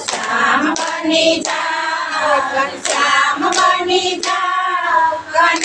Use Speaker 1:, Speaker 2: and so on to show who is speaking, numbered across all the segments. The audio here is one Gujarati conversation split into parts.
Speaker 1: શ્યામ બની જા,
Speaker 2: શ્યામ બની જા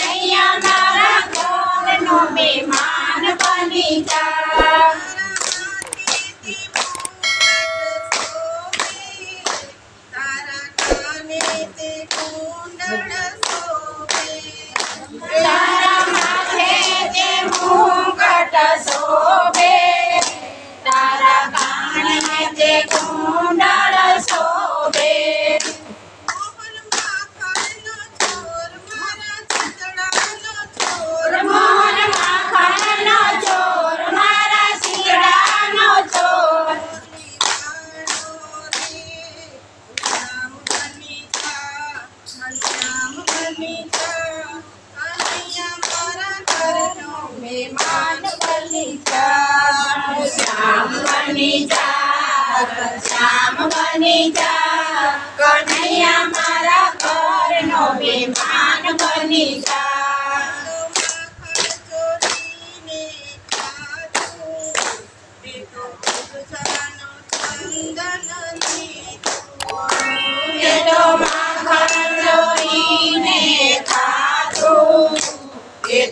Speaker 2: મહેમાન બની જા શ્યામ બની જા શ્યામ બની જા કનૈયા મારા ઘરનો મહેમાન બની જા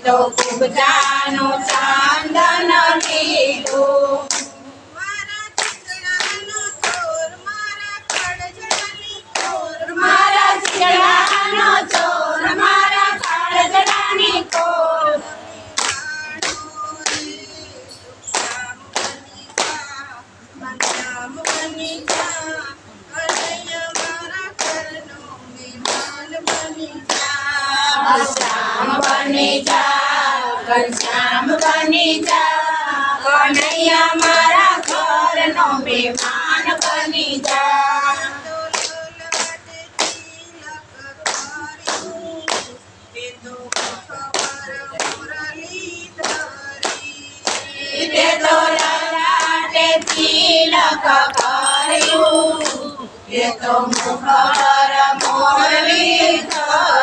Speaker 2: તો કુબજાનું ચાંદન લીધું મારા ચીડાનો ચોર મારા કાળજડાની કોર. શ્યામ બની જા. ઘનશ્યામ બની જા કનૈયા મારા ઘરનો મહેમાન બની જા તિલક કર્યું એ તો મુખર મોરલી ધરી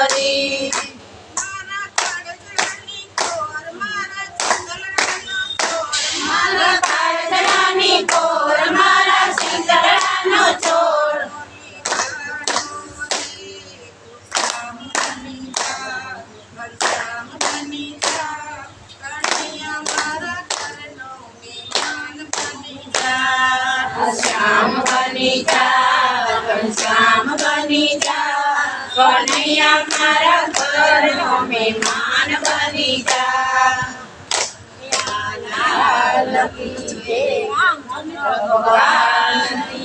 Speaker 2: શ્યામ બની જા શ્યામ બની જા કનૈયા મારા ઘરનો મહેમાન બની જા. ભગવાન.